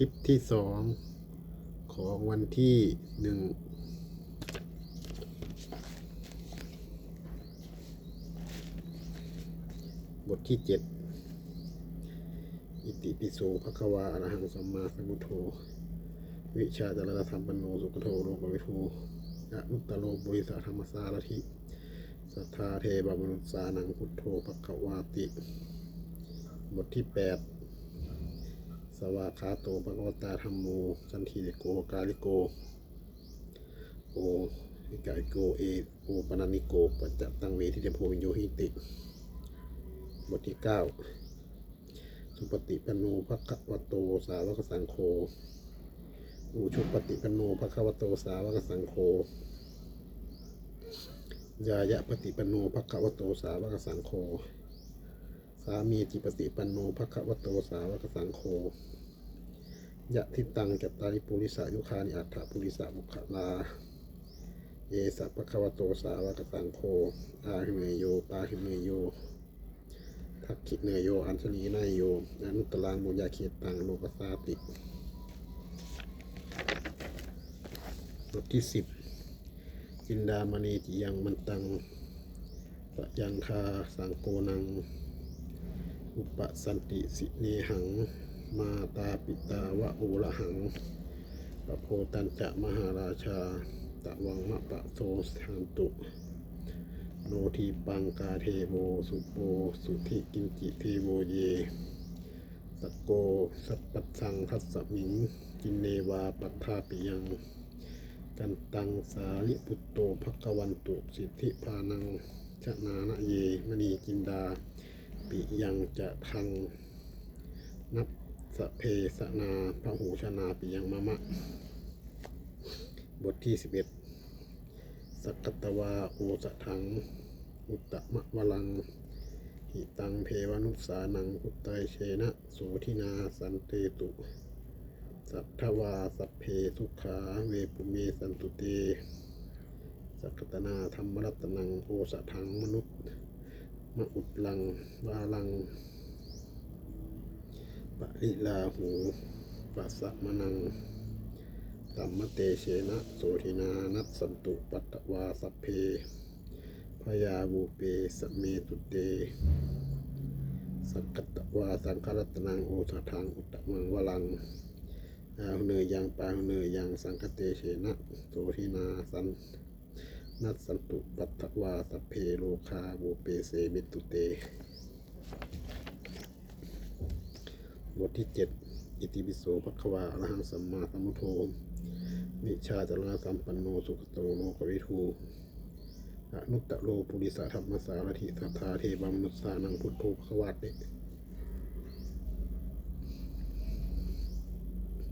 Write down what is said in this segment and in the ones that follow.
คลิปที่สองของวันที่หนึ่งบทที่เจ็ดอิติปิโสภควาอรหังสัมมาสัมพุทโธ วิชาจารธรรมปนโนสุขโธโลกวิทูยะนุตตโลบุริสธรรมสารถิสัทธาเทบมนุษสานังพุทโธภควาติ บทที่แปด สวากขาโตภะคะวตาธรรมโมสันทิโกกาลิโก โอวิกาลิโกเอโอปนันนิโกปัจจตังเวทิเตโพวิโยหิติ บทที่เก้าสุปฏิปโนภะคะวะโตสาวกสังโฆอุชุปฏิปโนภะคะวะโตสาวกสังโฆยายะปฏิปโนภะคะวะโตสาวกสังโฆสามีจิปฏิปันโนภะคะวะโตสาวกสังโฆ ยะทิตังจัตตาริปุริสายุคานิอัฏฐปุริสาบุคลา เยสัพพะคะวะโตสาวกสังโฆอาหิเมโยปาหิเมโยทักขิเนโย อัญชลีนายโยอนุตตรังมุญญาเขตังโลกสาติบทที่สิบจินดามณีจิยังมันตังปะยังคาสังโกนัง อุปสันติสิเนหัง มาตาปิตาวะโอระหังปะโพตันจะมหาราชา ตะวังมะปะโทสันตุ โนทีปังกาเทโวสุโปสุธิกินจิเทโวเยสกโกสัปปัสังทัสสมิง กินเนวาปัทธาปิยังกันตังสาลิปุตโตภควันตุสิทธิพานังชนานะเยมณีจินดา ปิยังจะทังนับ สเพสนาพระหูชนาปิยังมะมะ บทที่11สักตวาโอสถัง อุตตมะวลัง หิตังเพวนุสานังอุตไตเชนะโสทินาสันเตตุสัทธวาสัพเพทุขาเวปุเมสันตุเตสักกตนาธรรมรัตนังโอสถังมนุษย์มะอุดลังวาลัง ปริลาหูปัสสะมะนังตัมมเตเชนะโสทินานัสสันตุปัตวาสัพเพพยาบูเปสเมตุเต สักกตวาสังครัตนังโอสถังอุตตมังวลังอาหเนยยังปาหเนยยังสังคเตเชนะโสทินาสันนัสสันตุปัตวาสัพเพโลคาบูเปเสมิตุเต บทที่เจ็ดอิติปิโสภควาอรหังสัมมาสัมพุทโธวิชาจารณสัมปันโนสุขโตโลกวิทูอนุตตโลปุริสธรรมสารถิสัทธาเทวมนุษสานังพุทโธภควาติ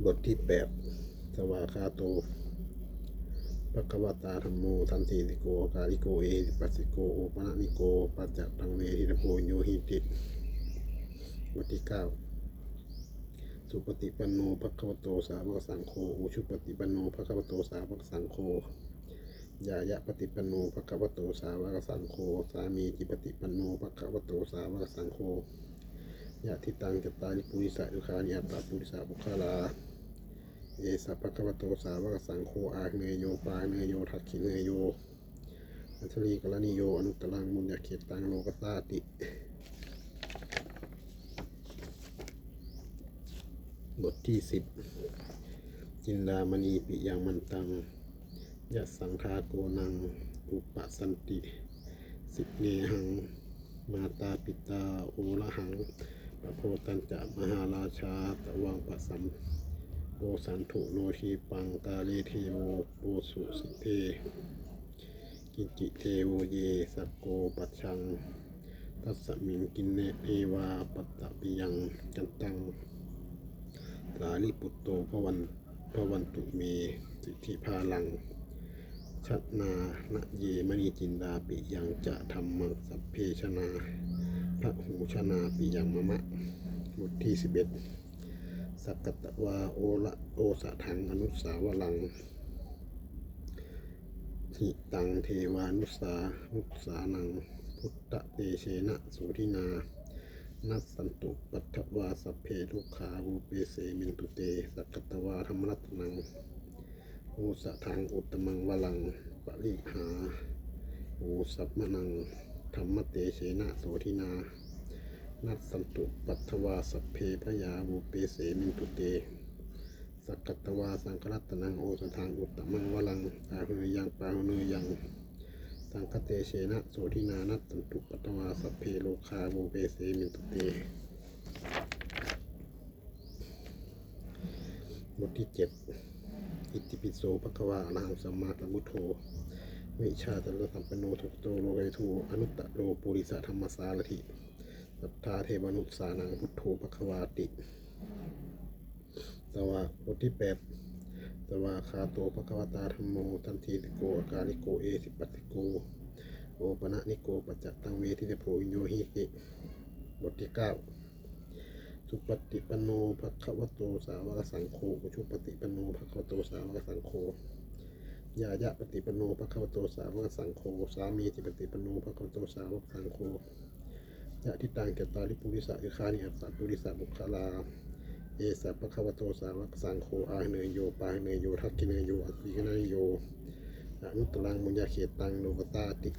บทที่แปดสวาคาโตภควตาธรรมโมทันติติโกกาลิโกเอหิปัสสิโกโอปะนิโกปัจจตังเวทิตโพโยหิติบทที่เก้า สุปฏิปันโนภะควโตสาวกสังโฆอุชุปฏิปันโนภะควโตสาวกสังโฆยายะปฏิปันโนภะควโตสาวกสังโฆสามีจิปฏิปันโนภะควโตสาวกสังโฆยะทิตังจตตาริปุริสะยุคานิอัตตาปุริสะบุคลาเอสัพพะควโตสาวกสังโฆอาเนยโยปาเนยโยทักขิเนยโยอัชลีกรณิโยอนุตตรังมุญญเขตังโลกสาติ บทที่สิบจินดามณีปิยังมันตังยะสังคาโกนัง อุปสันติ สิเนหัง มาตาปิตาโอละหังปะโพตันจะมหาราชาตะวังปะสัมโอสันถุโนทีปังกาเลเทโวโปสุสิเทกิจิเทโวเยสกโกปัชังทัสมิงกินเนเอวาปัตตปิยังกันตัง สารีปุตโตพระวันพระวันตุเมสิทธิพาลังชนานะเยมณีจินดาปิยังจะธรรมสัพเพชนาพระหูชนาปิยังมะมะบทที่สิบเอ็ดสักกตวาโอละโอสะถังอนุสาวลังหิตังเทวานุสานุสานัง พุทธเตเชนะสุทินา นัสสันตุปัตถวาสัพเพทุขาวูเปเสมินตุเตสักตวาธรรมรัตนังโอสะทางอุตมังวลังปริหาโอสัพมนังธรรมเตเชนะโสทินา นัสสันตุปัตถวาสัพเพพยาวูเปเสมินตุเตสักตวาสังครัตนังโอสะทางอุตมังวลังปาหุยังปาหุนยัง สังคเตเชนะโสทินานัตตันตุปัตตวาสัพเพโลคาโวเปเสมิตุเตบทที่เจ็ดอิติปิโสภควาอรหังสัมมาสัมพุทโธวิชาตระสัมปโนทุกโตโลกยทูอนุตตะโลปุริสธรรมสารถิสัทธาเทวนุสานังพุทโธภควาติ สวาบทที่แปด สวาคาโตภควตาธรรมโมทันทีติโกอาการิโกเอสิปัติโกโอปะนะนิโกปัจจตังเวทิเตโพอิโยหิติบทที่เก้าสุปฏิปโนภควโตสาวกสังโฆอุชุปฏิปโนภควโตสาวกสังโฆยายะปฏิปโนภควโตสาวกสังโฆสามีจิปฏิปโนภควโตสาวกสังโฆยะทิตังเกตาลิปุริสะอิคานิอัสสะปุริสะบุคลา เอสัพพะคะวะโตสาวกสังโฆอาเนยโยปาเนยโยทักกิเนยโยอัตติกนยโยอนุตรังมุญญาเขตังโลกตาติ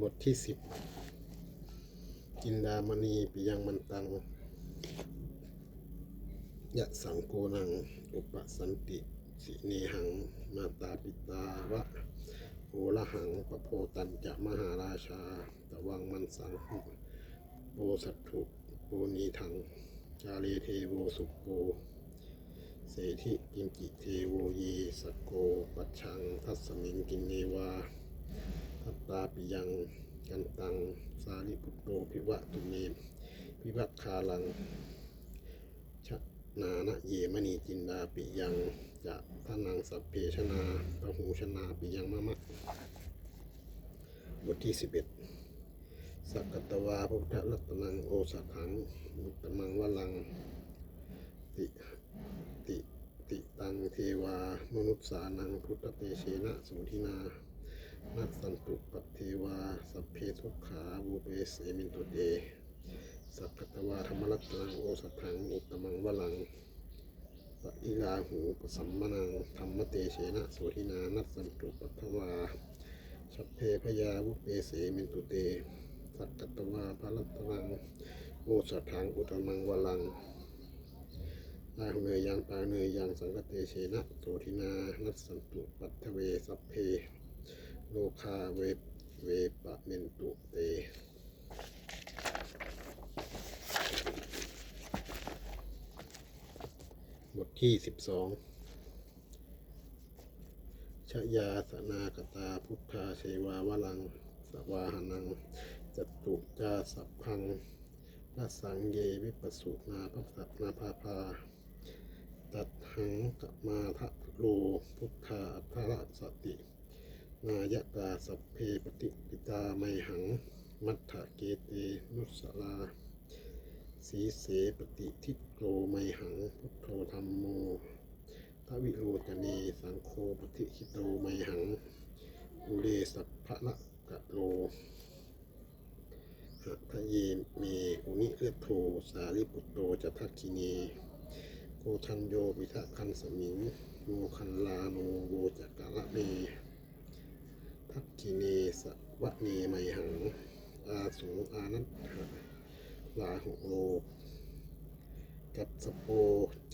บทที่สิบจินดามณีปิยังมันตังยะสังโกนัง อุปสันติ สิเนหัง มาตาปิตาวะ โอละหังปะโพตันจะมหาราชาตะวังมันสังโปสัตถุโปนีทังจารีเทโวสุโปเสธิกิมจิเทโวเยสโก ปัจชัง ทัสมิงกินเนวาทัตตาปิยัง กันตัง สาลิปุตโตพิวะตุเมพิวัตคาลัง นานะเยมณีจินดาปิยังจะทนังสัพเพชนาปะหูชนาปิยังมะมะบทที่สิบเอ็ดสักตวาพุทธรัตนังโอสัถังมุตมังวลังติติติตังเทวามนุษสานังพุทธเตเชนะสุทินานัสสันตุปเทวาสัพเพทุกขาบูเปเสมินตุเต สัพพตวาธรรมรัตนังโอสัถังอุตมังวลังปะอิลาหูปสัมมนังธรรมเตเชนะโสทินานัสสันตุปัตถวาสัพเพพยาวุเปเสมินตุเตสักกตวาพระรัตนังโอสัถังอุตมังวลังอาหุเนยยังปาเนยยังสังกเตเชนะโสทินานัสสันตุปัตถเวสัพเพโลคาเวเวปะเมนตุเต บท ที่สิบสองชยาสนากตาพุทธาเชวาวลัง สวาหนังจตุจาสัพพังนัสสังเยวิปัสสุนาภัสสนาภาภาตัดหังกมาทะโลพุทธาอัระสติ นายตาสัพเพปฏิปิตาไมหัง มัทธะเกเตนุสลา สีเสปฏิทิโกไมหัง พุทโธธรรมโมทวิโรจเนสังโฆปฏิคิโตไมหังอุเรสัพพะละกะโลหะทะเยเมอุนิเอโทสาลิปุตโตจะทักคิเนโกทันโยปิทะคันสมิงโมคันลาโนโวจักกะละเมทักคิเนสวะเนไมหังอาสูอานัตถะ ลาหุโล กัตสโป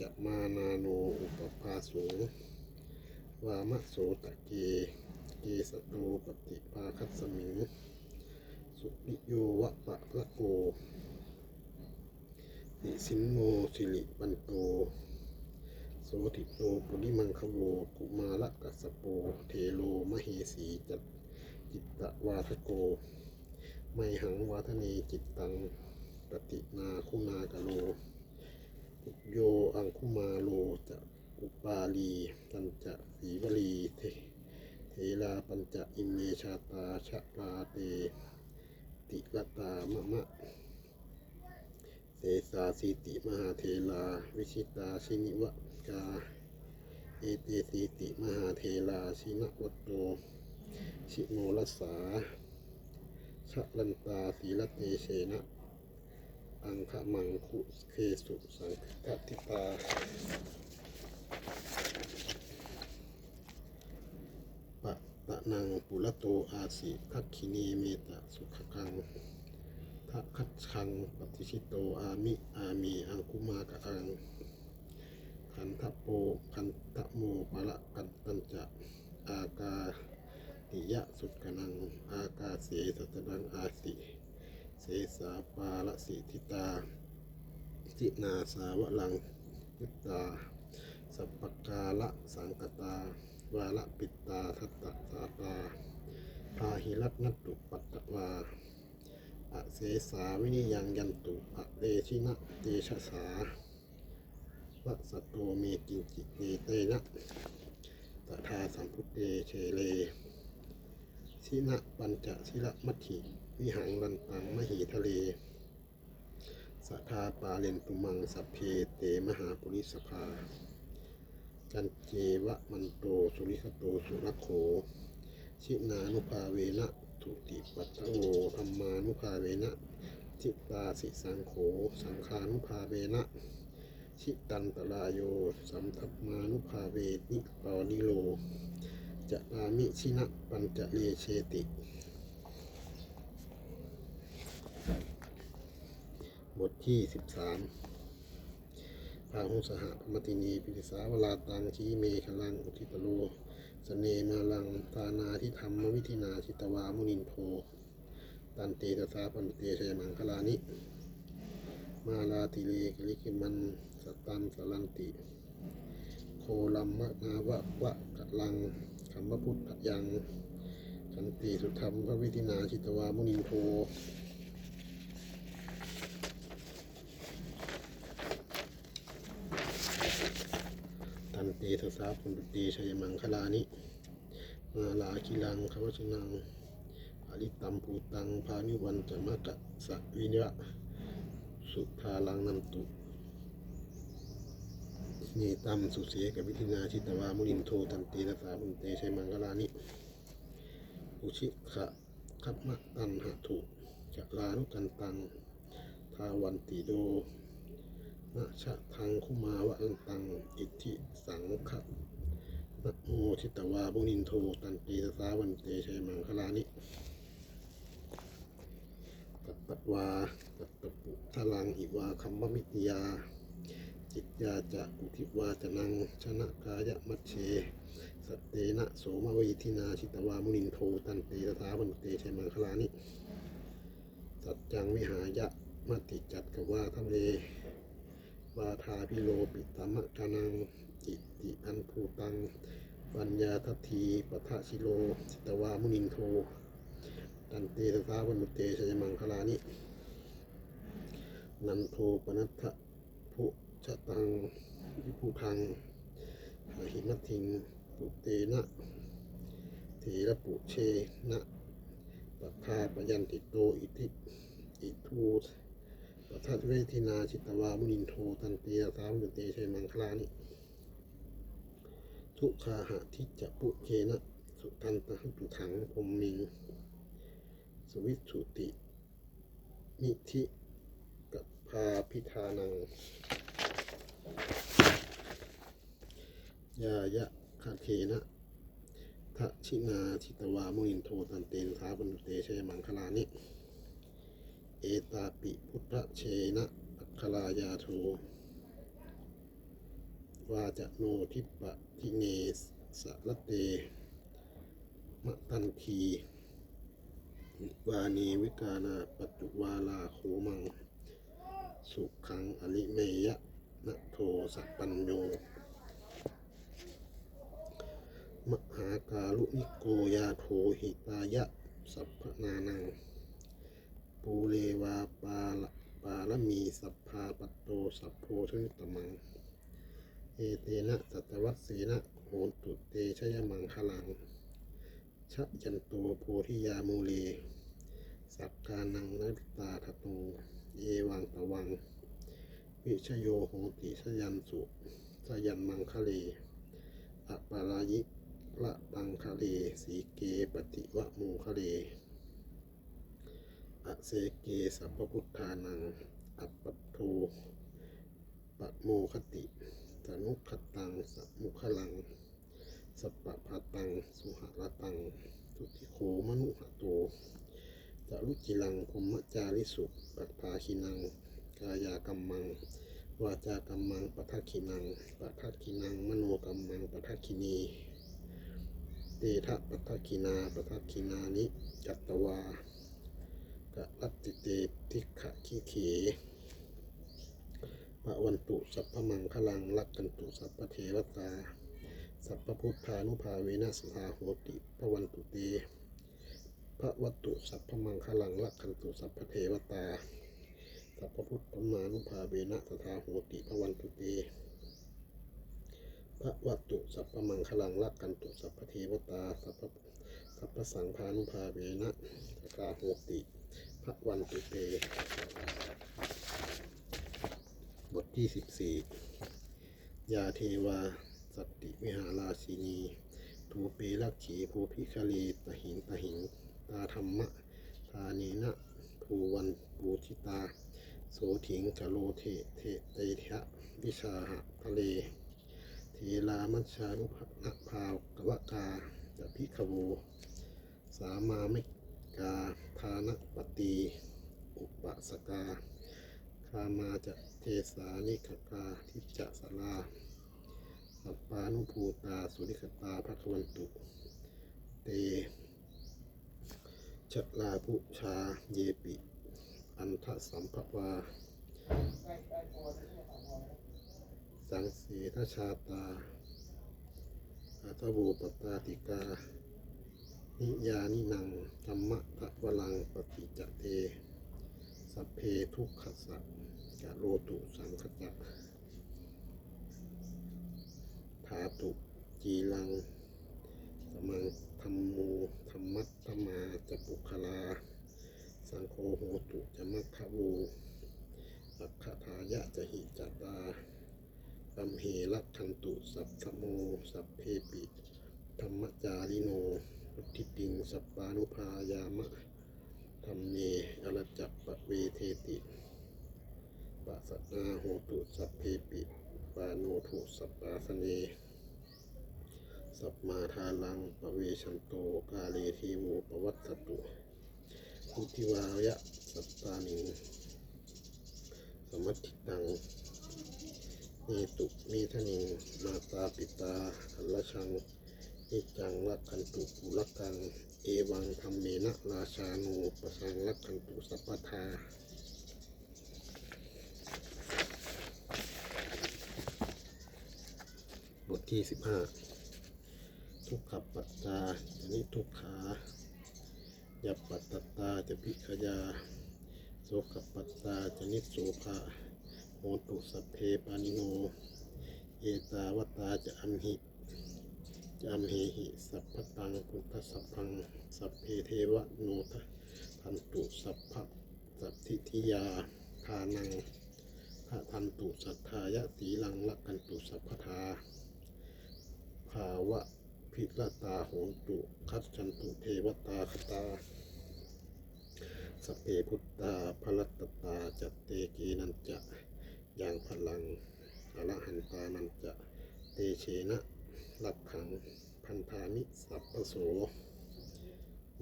จะมานาโนอุปภาสูวามะโสตะเก เกสโตปฏิภาคัสสมิง สุริโยวะปะละโกติสินโนสิริปันโตโสติโตปุริมังคโวกุมาละกัสสโป เทโลมเหสีจัตจิตตวาทโก ไมหังวาทเนจิตตัง ปฏินาคุณากโลโยอังคุมาโลจะอุปาลีปัญจะสีวลีเทเทลาปัญจะอิมเมชาตาชะลาเต ติลตามะมะเสสาสีติมหาเทลา วิชิตาชินิวะกาเอเตสีติมหาเทลาชินวัตโต ชิโนรสาชะลันตาสีลเตเชนะ อังคมังคุเคสุสังคติตาปะตะนังปุระโตอาสิทักขินีเมตะสุขกังทะคัดชังปฏิชิตโตอามิอามีอังคุมากะอังขันทะโปขันทะโมปะละกันตัญจะอากาติยะสุดกนัง อากาเสสัตนังอาสิ เสสาปาละสิทิตาจินาสาวะลังยุตตาสัปปกาละสังกตาวาละปิตาทัตตสาตาพาหิรัตนตุปัตตวาอะเสสาวินิยังยันตุอะเตชินะเตชะสาวัสตโตเมกินจิเนเตนะตถาสัมพุทเตเชเล สินะปัญจศิละมัตถิวิหังรันตังมหิทะเลสัทธาปาเลนตุมังสัพเพเตมหาปุริสภา จันเจวะมันโตสุริคโตสุรโข ชินานุภาเวนะทุติปัตโวธรรมานุภาเวนะจิตตาสิสังโข สังขานุภาเวนะชิตันตรายโย สัมทัพมานุภาเวนิปานิโล จะอามิชินะปัญจเลเชติบทที่13พาหุสหพมตินีปิติสาวลาตังชีเมฆลังอุทิตโลสเนมาลังทานาทิธรรมวิธินาชิตวามุนินโท ตันเตตสาปันเตชยมังคลานิ มาลาติเลกลิกิมันสตันสลันติ โคลัมมะนาวะวะกะลัง คัมมะพุทธยังขันติสุธรรมพระวิธินาชิตวามุนิโทตันเตทสาปุณตีชัยมังคลานิ มาลาคิลังขวชนังอริตัมภูตังพานิวันจะมะกะสะวิญญะสุทาลังนันตุ นี่ตัมสุเสกวิธินาชิตวามุนินโทตันเตทสาปุณเตชัยมังคลานิอุชิขะคัพมะตันหะถุจะลานุกันตัง ทาวันติโดนะชะทังคุมาวะอันตัง อิทธิสังขะนะโมทิตวาบุนินโทตันตีสาวันเตชัยมังคลานิตัตตวาตัตตปุทลังอิวาคัมมมิตยา จิตยาจะอุทิวาจนังชนะกายะมัชเชสเตนะโสมวิทินาชิตวามุนินโทตันเตีสาวันเตชัยมังคลานิสัจจังวิหายะมติจัดกว่าทะเลวาทาพิโลปิตมะกานังจิติอันภูตัง ปัญญาทัทีปทะชิโลสิตวามุนินโทตันเตสสาวันมุเตชยมังคลานินันโทปนัตถะภุ ชะตังวิภูทังหาหิมัตถิงปุเตนะเถระปุเชนะปะพาปยันติโตอิทิอิทูปัทเวทินาชิตวามุนินโทตันเตียสามยุเตชัยมังคลานิทุคาหะทิจะปุเชนะสุทันตหัตุถังพรหมมิงสวิสุติ มิธิกับพาพิธานัง ยายะคาเทนะทะชินาชิตวามุนินโทตันเตนสาปันเตชัยมังคลานิ เอตาปิพุทธเชนะอัคคลายาโทวาจะโนทิปะทิเนสะละเตมะตันทีวานีวิกานาปัจจุวาลาโคมัง สุขังอลิเมยะ นะโทสัปปัญโยมหาการุนิโกยาโทหิตายะ สัพพนานัง ปูเลวาปาละปาละมีสัพพาปัตโตสัพโพชนิตมัง เอเตนะสัตวัสเสนะโหนตุเตชยมังคลัง ชะยันโตโพธิยามูเล สักกานังนัตตาทโตเอวังตะวัง วิชโยโหติชยันสุชยันมังคะเลอะปารายิละตังคะเลสีเกปฏิวะมูคะเลเสเกสัพพุทธานัง อัปปัตโทปะโมคติสนุขตังสัมมุขลัง สัปปะพาตัง สุหรตัง สุติโคมนุหะโตจารุจิลังภมจาริสุปัปภาคินัง กายากรรมัง วาจากรรมังปทักขินังปทักขินัง มโนกรรมังปทักขินี เตทะปทักขินาปทักขินานิจัตตวากะรัตติเตทิขะขีเขพระวันตุสัพพมังคลังรักกันตุสัพพเทวตา สัพพพุทธานุภาเวนัสสาโหติพระวันตุเตพระวัตตุสัพพมังคลังรักขันตุสัพพเทวตา สัพพุทธมานุภาเวนะสทาโหติพระวันตุเตพระวัตตุสัพพมังคลังรักกันตุสัพพเทวตาสัพพสัพพสังฆานุภาเวนะสทาโหติพระวันตุเต บทที่สิบสี่ยาเทวาสตติวิหาราชินีทูเปรักขีภูพิคลีตหิงตหิงตาธรรมะ ทานีนะภูวันปูชิตา โสถิงกะโลเทเทเตทะวิชาหะทะเล เทลามัชชานุภะภาวกวกาจะพิขโว สามามิกาทานปตีอุปสกาคามาจะเทสานิขกาทิจะสลาสัปปานุภูตาสุริคตาภัทวันตุ เตชะลาภุชาเยปิ อันทะสัมภวา สังสีทชาตาอัตโวปตาติกา นิยานินังธรรมะทะวลังปฏิจจเต สัพเพทุกขสัจกะโลตุสังคจักถาตุจีลัง สมังธรรมโมธรรมัตธรรมาจะปุคลา สังโฆโหตุจะมัคคะ โวสักขทายะจะหิจตาตัมเหรักขันตุ สัพพโม สัพเพปิ ธรรมจาริโนอุทิติง สัปปานุภายามะธรรมเนอรจัปปะเวเทติปัสสนาโหตุสัพเพปิปาโนทุสัปปาสเนสัพมาทาลังปะเวชันโตกาเลทีโมปวัตตุพุทธิวายะ สัตตานิงสมัติตังเนตุเมทนิงมาตาปิตาคัลลชังนิจังรักขันตุปุรักกัง เอวังธรรมเมนะราชาโนปสังรักขันตุสัพพทาบทที่สิบห้าทุกขปัตตาจะนิทุกขายัปปัตตตาจะพิขยา โสกปัตตาจนิโสภาโหตุสเพปานิโน เอตาวตาจะอัมหิจะอัมเหหิสัพพตังพุทธสัพพัง สัพเพเทวะโนทะทันตุสัพพะสัพทิทิยาทานังทะทันตุสัทธายะสีลังลักกันตุสัพพทาภาวะพิรตาโหนตุคัจฉันตุเทวตาคตา สพเพพุทธาพลัตตตาจัตเตกีนันจะอย่างพลังอรหันตานันจะเตเชนะลักขังพันธามิสัพพโส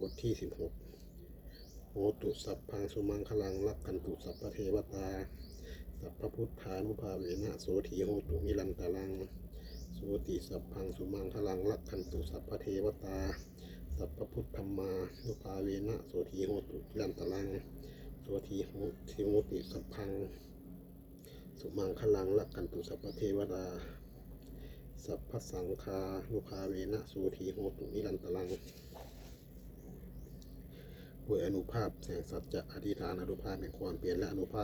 บทที่สิบหกโหตุสัพพังสุมังคลังลักขันตุสัพพเทวตา สัพพพุทธานุภาเวนะโสถีโหตุมิลันตาลังโสติสัพพังสุมังคลังลักขันตุสัพพเทวตา สัพพพุทธมมานุภาเวนะโสทีโหตุมิลันตลังโสทีโหทิโหติสัพพัง สุมังคลังลักขันตุสัพเทวดา สัพพสังคานุภาเวนะโสทีโหตุมิลันตาลังด้วยอนุภาพแสงสัจจะอธิษฐานอนุภาพแห่งความเปลี่ยนและอนุภาพ